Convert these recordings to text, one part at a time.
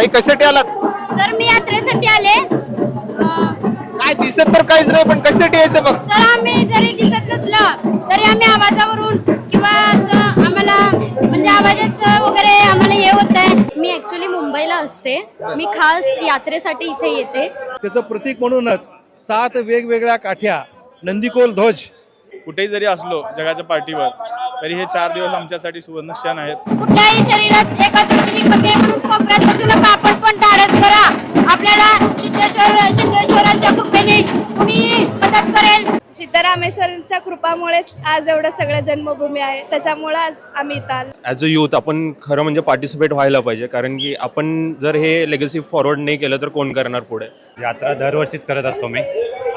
ताई कशासाठी आलात? जर मी यात्रेसाठी आले. काय दिसत तर काहीच नाही पण कशासाठी यायचं बघ. तर आम्ही जरी दिसत नसलं तरी आम्ही आवाजावरून किंवा असं आम्हाला म्हणजे आवाजाचं वगैरे आम्हाला हे होत आहे. मी ऍक्च्युली मुंबईला असते. मी खास यात्रेसाठी इथे येते. त्याचं प्रतीक म्हणूनच सात वेगवेगळ्या काठ्या नंदीकोल ध्वज. कुठेही जरी असलो जगाच्या पार्टीवर तरी हे चार दिवस आमच्यासाठी सुवर्ण क्षण आहेत. कुठल्याही शरीरात एका दृष्टीने कमी म्हणून कोपऱ्यात बसू नका. आपण पण धाडस करा. आपल्याला सिद्धेश्वर सिद्धेश्वरांच्या कृपेने कुणी मदत करेल? सिद्धरामेश्वरांच्या कृपामुळेच आज एवढं सगळं जन्मभूमी आहे. त्याच्यामुळे आज आम्ही इथं आलो. ॲज अ यूथ आपण खरं म्हणजे पार्टिसिपेट व्हायला पाहिजे. कारण की आपण जर हे लेगसी फॉरवर्ड नाही केलं तर कोण करणार पुढे? यात्रा दरवर्षीच करत असतो मी.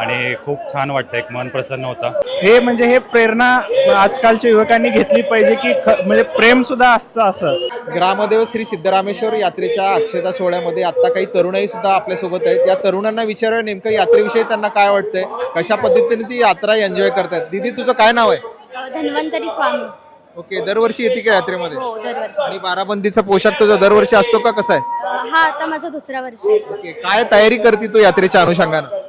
आणि खूप छान वाटतं एक मन प्रसन्न होतं. हे म्हणजे हे प्रेरणा आजकालच्या युवकांनी घेतली पाहिजे की म्हणजे प्रेम सुद्धा असतं असं. ग्रामदेव श्री सिद्धरामेश्वर यात्रेच्या अक्षता सोहळ्यामध्ये आता काही तरुणही सुद्धा आपल्यासोबत आहेत. या तरुणांना विचारूया नेमकं यात्रेविषयी त्यांना काय वाटतंय? कशा पद्धतीने ती यात्रा एन्जॉय करतात दीदी तुझं काय नाव आहे? धन्वंतरी स्वामी. ओके दरवर्षी येते का यात्रेमध्ये? हो दरवर्षी. आणि बाराबंदीचा पोशाख तुझा दरवर्षी असतो का? कसा आहे? हा आता माझा दुसरा वर्ष आहे. ओके काय तयारी करते तू यात्रेच्या अनुषंगानं?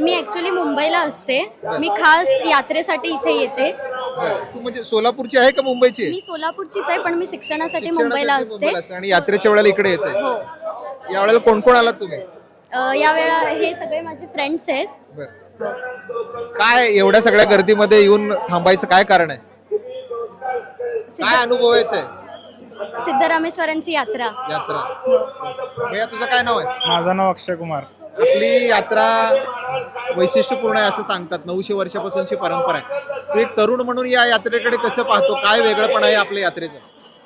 मी ऍक्च्युली मुंबईला असते. मी खास यात्रेसाठी इथे येते. तू म्हणजे सोलापूरची आहे का मुंबईची? मी सोलापूरची आहे पण मी शिक्षणासाठी मुंबईला असते मुंबईला असते. आणि यात्रेच्या वेळेला इकडे येते. हो. यावेळेला कोण कोण आलात तुम्ही? अ, यावेळा हे सगळे माझे फ्रेंड्स आहेत. बरं. काय एवढ्या सगळ्या गर्दीमध्ये येऊन थांबायचं काय कारण आहे? काय सिद्ध- अनुभवायचं आहे सिद्धरामेश्वरांची यात्रा. यात्रा. भैया तुझं काय नाव आहे? माझं नाव अक्षय कुमार आपली यात्रा वैशिष्ट्यपूर्ण आहे असं सांगतात. नऊशे वर्षापासूनची परंपरा आहे. तू एक तरुण म्हणून या यात्रेकडे कसं पाहतो? काय वेगळंपण आहे आपल्या यात्रेचं?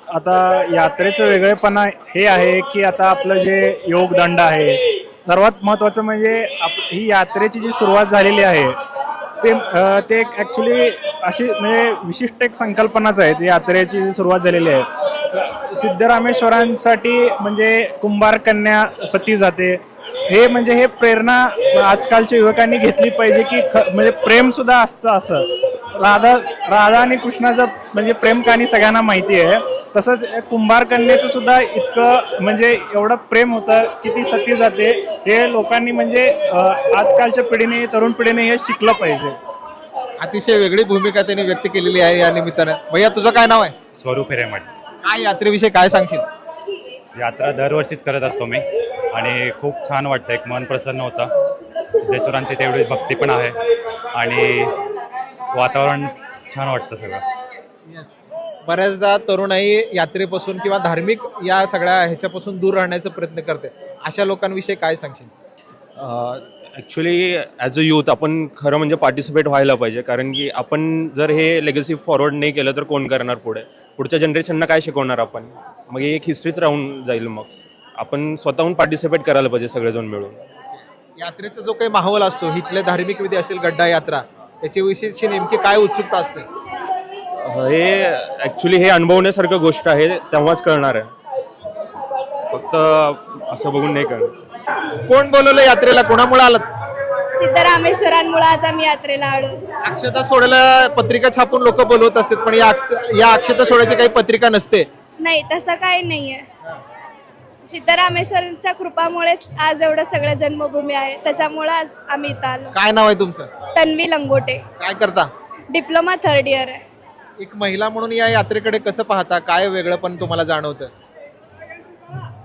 आता यात्रेचं वेगळेपणा हे आहे की आता आपलं जे योगदंड आहे सर्वात महत्त्वाचं म्हणजे आप ही यात्रेची जी सुरुवात झालेली आहे ते ते एक ॲक्च्युली अशी म्हणजे विशिष्ट एक संकल्पनाच आहे. ती यात्रेची जी सुरुवात झालेली आहे. सिद्धरामेश्वरांसाठी म्हणजे कुंभार कन्या सती जाते. हे म्हणजे हे प्रेरणा आजकालच्या युवकांनी घेतली पाहिजे की ख म्हणजे प्रेम सुद्धा असतं असं. राधा राधा आणि कृष्णाचं म्हणजे प्रेम कहाणी सगळ्यांना माहिती आहे. तसंच कुंभार कन्येचं सुद्धा इतकं म्हणजे एवढं प्रेम होतं की ती सती जाते. हे लोकांनी म्हणजे आजकालच्या पिढीने तरुण पिढीने हे शिकलं पाहिजे. अतिशय वेगळी भूमिका त्यांनी व्यक्त केलेली आहे या निमित्तानं. भैया तुझं काय नाव आहे? स्वरूप हिरेमठ. काय यात्रेविषयी काय सांगशील? यात्रा दरवर्षीच करत असतो मी. आणि खूप छान वाटतं एक मन प्रसन्न होतं. सिद्धेश्वरांची तेवढी भक्ती पण आहे. आणि वातावरण छान वाटतं सगळं. बऱ्याचदा तरुणाई यात्रेपासून किंवा धार्मिक या सगळ्या ह्याच्यापासून दूर राहण्याचा प्रयत्न करते. अशा लोकांविषयी काय सांगशील? ॲक्च्युली ॲज अ यूथ आपण खरं म्हणजे पार्टिसिपेट व्हायला पाहिजे. कारण की आपण जर हे लेगसी फॉरवर्ड नाही केलं तर कोण करणार पुढे? पुढच्या जनरेशनना काय शिकवणार आपण? मग ही एक हिस्ट्रीच राहून जाईल मग. आपण स्वतःहून पार्टिसिपेट करायला पाहिजे सगळेजण मिळून. यात्रेचा जो काही माहोल असतो इथले धार्मिक विधी असेल गड्डा यात्रा याच्याविषयीची नेमकी काय उत्सुकता असते? हे ॲक्च्युली हे अनुभवण्यासारखं गोष्ट आहे तेव्हाच कळणार आहे. फक्त असं बघून नाही कळणार. कोण बोलवलं यात्रेला? कोणामुळे आलात सिद्धरामेश्वरांमुळे आज आम्ही यात्रेला आलो. अक्षता सोडायला पत्रिका छापून लोक बोलवत असतात पण या अक्ष- या अक्षता सोडायची काही पत्रिका नसते. नाही तसं काही नाहीये. सिद्धरामेश्वरांच्या कृपामुळेच आज एवढं सगळं जन्मभूमी आहे. त्याच्यामुळे आज आम्ही इथं आलो. काय नाव आहे तुमचं? तन्वी लंगोटे. काय करता? डिप्लोमा थर्ड इयर आहे. एक महिला म्हणून या यात्रेकडे कसं पाहता? काय वेगळं पण तुम्हाला जाणवतं?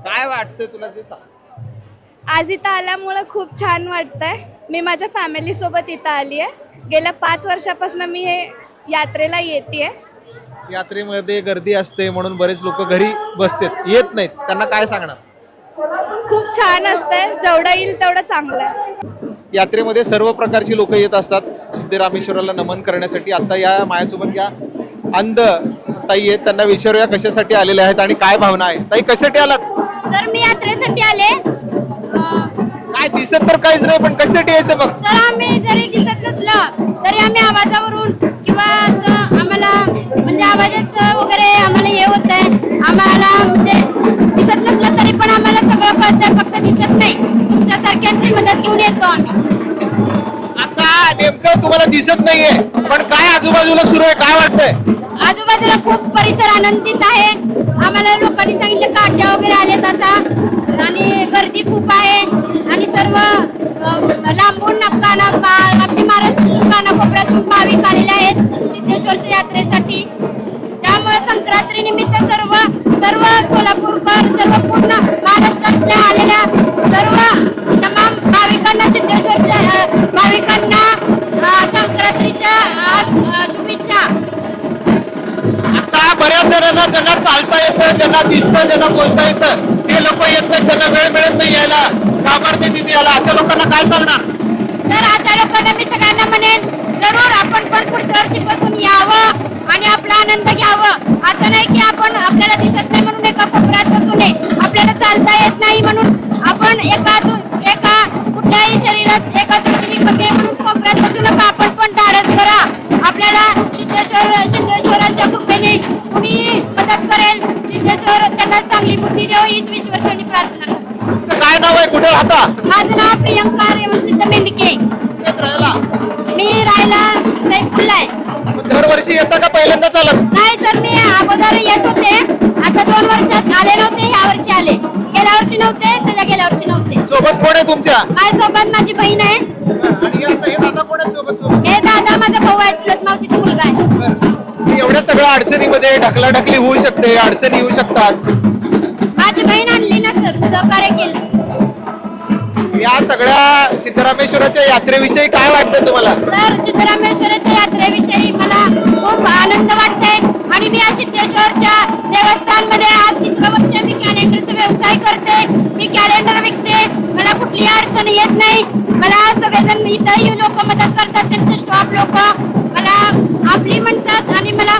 काय वाटतंय तुला जे सांग? आज इथं आल्यामुळं खूप छान वाटतंय. मी माझ्या फॅमिली सोबत इथं आली आहे गेल्या पाच वर्षापासून मी हे यात्रेला येते यात्रेमध्ये गर्दी असते म्हणून बरेच लोक घरी बसतात. येत नाहीत. त्यांना काय सांगणार? खूप छान असतंय. जेवढं येईल तेवढं चांगलं आहे. यात्रेमध्ये सर्व प्रकारची लोक येत असतात. सिद्धरामेश्वराला नमन करण्यासाठी. आता या माझ्यासोबत या अंध ताई आहेत. त्यांना विचारूया कशासाठी आलेल्या आहेत आणि काय भावना आहे. ताई कशासाठी आलात? जर मी यात्रेसाठी आले काय दिसत तर काहीच नाही पण कशासाठी यायचं बघ आम्ही जरी दिसत नसलं तरी आम्ही आवाजावरून किंवा असं आम्हाला म्हणजे आवाजाचं वगैरे आम्हाला हे होत आहे आम्हाला म्हणजे दिसत नसलं तरी पण आम्हाला सगळं कळतंय फक्त दिसत नाही. तुमच्यासारख्यांची मदत घेऊन येतो आम्ही. आता नेमकं तुम्हाला दिसत नाहीये पण काय आजूबाजूला सुरू आहे काय वाटतंय? आजूबाजूला खूप परिसर आनंदित आहे. आम्हाला लोकांनी सांगितलं काट्या वगैरे आलेत आता. आणि गर्दी खूप आहे. आणि सर्व अं, लांबून काना अगदी महाराष्ट्रातून कानाकोपऱ्यातून भाविक आलेले आहेत. सिद्धेश्वरच्या यात्रेसाठी. निमित्त सर्व सर्व सोलापूरकर सर्व पूर्ण महाराष्ट्रातल्या आलेल्या सर्व तमाम भाविकांना सिद्धेश्वरच्या अं, भाविकांना संक्रांतीच्या शुभेच्छा. आता बऱ्याच जणांना ज्यांना चालता येतं ज्यांना दिसतं ज्यांना बोलता येतं ते लोक येत नाहीत त्यांना वेळ मिळत नाही यायला. घाबरते तिथे यायला अशा लोकांना काय सांगणार? तर अशा लोकांना मी सगळ्यांना म्हणेन जरूर आपण पण पुढच्या वर्षीपासून यावं आणि आपला आनंद घ्यावं. असं नाही की आपण आपल्याला दिसत नाही म्हणून एका कोपऱ्यात बसू नये आपल्याला चालता येत नाही म्हणून आपण एका एका कुठल्याही शरीरात एका दृष्टीने कमी म्हणून कोपऱ्यात बसू नका. आपण पण धाडस करा. आपल्याला सिद्धेश्वर सिद्धेश्वरांच्या कृपेने कुणी मदत करेल सिद्धेश्वर त्यांना चांगली बुद्धी देव हीच ईश्वरचरणी प्रार्थना करते. काय नाव आहे? कुठे राहता? माझं नाव प्रियंका रेवणसिद्ध मेंढके. मी मग दरवर्षी येतं का पहिल्यांदा चालत नाही सर मी अगोदर येत होते. आता दोन वर्षात आले नव्हते ह्या वर्षी आले. गेल्या वर्षी नव्हते त्याच्या गेल्या वर्षी नव्हते. सोबत कोण आहे तुमच्या? माझ्यासोबत माझी बहीण आहे. आणि हे आता हे दादा कोण सोबत सोबत? हे दादा माझा भाऊ आहे चुलत मावशीचा मुलगा आहे. मी एवढ्या सगळ्या अडचणीमध्ये ढकलाढकली होऊ शकते अडचणी येऊ शकतात. माझी बहीण आणली ना सर सहकार्य केलं. या सगळ्या सिद्धरामेश्वराच्या यात्रेविषयी काय वाटतं तुम्हाला? तर सिद्धरामेश्वराच्या यात्रेविषयी खूप आनंद वाटतंय. आणि मी या सिद्धेश्वरच्या देवस्थानमध्ये आज तिसरं वर्ष मी कॅलेंडरचा व्यवसाय करते. मी कॅलेंडर विकते. मला कुठली अडचण येत नाही. मला सगळेजण इथंही लोक मदत करतात. त्यांचे स्टॉप लोक. मला आपली म्हणतात आणि मला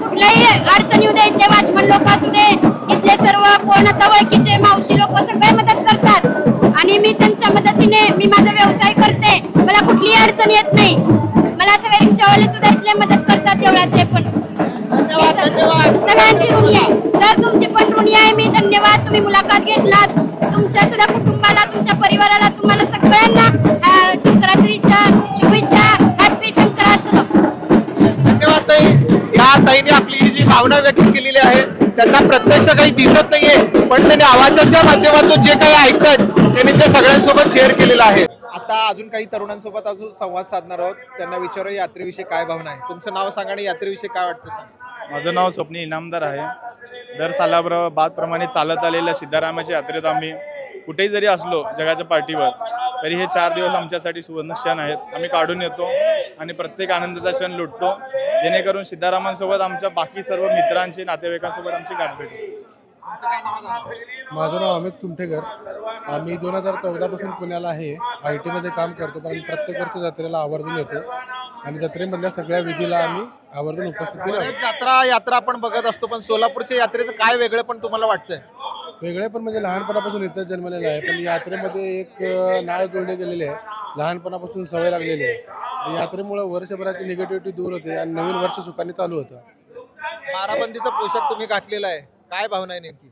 कुठल्याही अडचण येऊ दे इथले वाचमन लोक असू दे इथले सर्व कोण आता ओळखीचे मावशी लोक सगळे मदत करतात. आणि मी त्यांच्या मदतीने मी माझा व्यवसाय करते. मला कुठलीही अडचण येत नाही. मला सगळे रिक्षावाले सुद्धा इथले मदत करतात पण सगळ्यांची ऋणी आहे. जर तुमची पण ऋणी आहे मी धन्यवाद. तुम्ही मुलाखत घेतलात. तुमच्या सुद्धा कुटुंबाला तुमच्या परिवाराला तुम्हाला सगळ्यांना संक्रांतीच्या शुभेच्छा. हॅपी संक्रांत. धन्यवाद ताई. या ताईने आपली ही जी भावना व्यक्त केलेली आहे त्यांना प्रत्यक्ष काही दिसत नाहीये पण त्यांनी आवाजाच्या माध्यमातून जे काही ऐकतात त्यांनी ते सगळ्यांसोबत शेअर केलेलं आहे. आता अजून काही तरुणांसोबत अजून संवाद साधणार आहोत. त्यांना विचारू यात्रेविषयी काय भावना आहे? तुमचं नाव सांगा आणि यात्रेविषयी काय वाटतं सांगा? माझं नाव स्वप्नी इनामदार आहे. दर सालाप्र बादप्रमाणे चालत आलेल्या सिद्धारामाच्या यात्रेत आम्ही कुठेही जरी असलो जगाच्या पाठीवर तरी हे चार दिवस आमच्यासाठी सुवर्ण क्षण आहेत. आम्ही काढून येतो आणि प्रत्येक आनंदाचा क्षण लुटतो. जेणेकरून सिद्धारामांसोबत आमच्या बाकी सर्व मित्रांची नातेवाईकांसोबत आमची गाठ भेट. होते. माझं नाव अमित कुमठेकर आम्ही दोन हजार चौदापासून पुण्याला आहे. आय टीमध्ये काम करतो आम्ही प्रत्येक वर्षी जत्रेला आवर्जून येतो. आणि जत्रेमधल्या सगळ्या विधीला आम्ही आवर्जून उपस्थिती बऱ्याच यात्रा यात्रा आपण बघत असतो पण सोलापूरच्या यात्रेचं काय वेगळं पण तुम्हाला वाटतंय? वेगळे पण म्हणजे लहानपणापासून इथं जन्मलेलं आहे. पण यात्रेमध्ये एक नाळ जोडले गेलेले आहे. लहानपणापासून सवय लागलेली आहे. यात्रेमुळे वर्षभराची निगेटिव्हिटी दूर होते आणि नवीन वर्ष सुखाने चालू होतं. बाराबंदीचा पोशाख तुम्ही घातलेला आहे. काय भावना आहे नेमकी?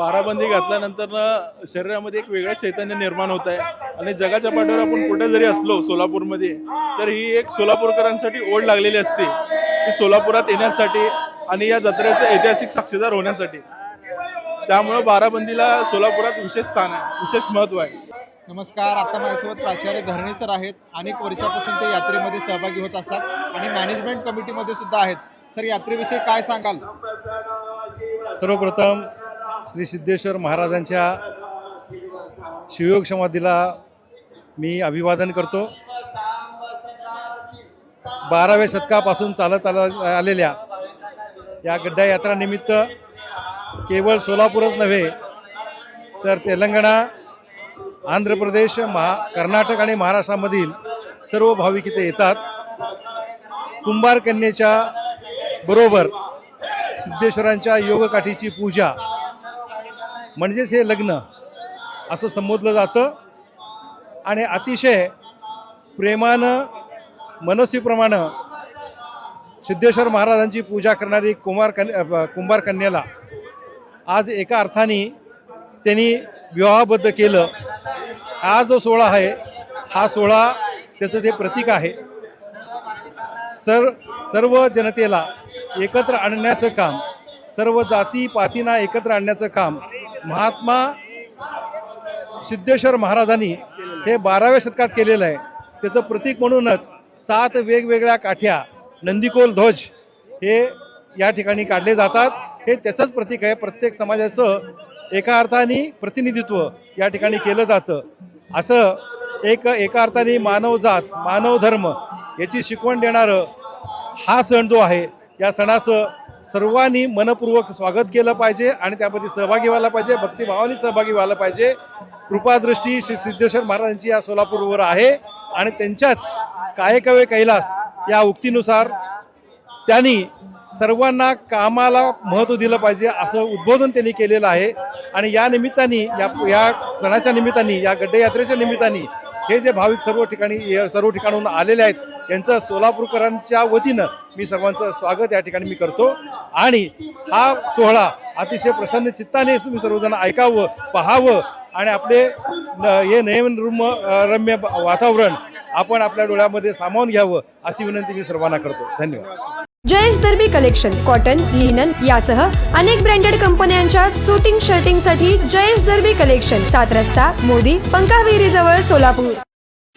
बाराबंदी घातल्यानंतर ना शरीरामध्ये एक वेगळं चैतन्य निर्माण होत आहे. आणि जगाच्या पाठीवर आपण कुठे जरी असलो सोलापूरमध्ये तर ही एक सोलापूरकरांसाठी ओढ लागलेली असते. की सोलापुरात येण्यासाठी आणि या जत्रेचं ऐतिहासिक साक्षीदार होण्यासाठी. त्यामुळं बाराबंदीला सोलापुरात विशेष स्थान आहे विशेष महत्त्व आहे. नमस्कार आता माझ्यासोबत प्राचार्य धरणे सर आहेत. अनेक वर्षापासून ते यात्रेमध्ये सहभागी होत असतात आणि मॅनेजमेंट कमिटीमध्ये सुद्धा आहेत. सर यात्रेविषयी काय सांगाल? सर्वप्रथम श्री सिद्धेश्वर महाराजांच्या शिवयोग समाधीला मी अभिवादन करतो. बाराव्या शतकापासून चालत आला आलेल्या या गड्डा यात्रानिमित्त केवळ सोलापूरच नव्हे तर तेलंगणा आंध्र प्रदेश महा कर्नाटक आणि महाराष्ट्रामधील सर्व भाविक इथे येतात. कुंभार कन्येच्या बरोबर सिद्धेश्वरांच्या योगकाठीची पूजा म्हणजेच हे लग्न असं संबोधलं जातं. आणि अतिशय प्रेमानं मनस्वीप्रमाणे सिद्धेश्वर महाराजांची पूजा करणारी कुमार कन कुंभार कन्याला आज एका अर्थाने त्यांनी विवाहबद्ध केलं. हा जो सोहळा आहे हा सोहळा त्याचं ते प्रतीक आहे. सर सर्व जनतेला एकत्र आणण्याचं काम सर्व जाती पातींना एकत्र आणण्याचं काम महात्मा सिद्धेश्वर महाराजांनी हे बाराव्या शतकात केलेलं आहे. त्याचं प्रतीक म्हणूनच सात वेगवेगळ्या काठ्या नंदीकोल ध्वज हे या ठिकाणी काढले जातात. हे त्याचंच प्रतीक आहे. प्रत्येक समाजाचं एका अर्थाने प्रतिनिधित्व या ठिकाणी केलं जातं. असं एक एका अर्थाने मानवजात मानव धर्म याची शिकवण देणारं हा सण जो आहे या सणाचं सर्वांनी मनपूर्वक स्वागत केलं पाहिजे आणि त्यामध्ये सहभागी व्हायला पाहिजे. भक्तिभावाने सहभागी व्हायला पाहिजे. कृपादृष्टी श्री सिद्धेश्वर महाराजांची या सोलापूरवर आहे आणि त्यांच्याच कायकवे कैलास या उक्तीनुसार त्यांनी सर्वांना कामाला महत्त्व दिलं पाहिजे असं उद्बोधन त्यांनी केलेलं आहे. आणि या निमित्ताने या या सणाच्या निमित्ताने या गड्डे यात्रेच्या निमित्ताने हे जे भाविक सर्व ठिकाणी या सर्व ठिकाणून आलेले आहेत यांचं सोलापूरकरांच्या वतीनं मी सर्वांचं स्वागत या ठिकाणी मी करतो. आणि हा सोहळा अतिशय प्रसन्न चित्ताने तुम्ही सर्वजण ऐकावं पाहावं आणि आपले हे नयनरुम रम्य वातावरण आपण आपल्या डोळ्यामध्ये सामावून घ्यावं अशी विनंती मी सर्वांना करतो. धन्यवाद. Jayesh Darbi collection cotton linen यासह अनेक ब्रँडेड कंपन्यांच्या सुटिंग शर्टिंगसाठी जयेश दर्बी कलेक्शन सात रस्ता मोदी पंकाविरी जवळ सोलापूर.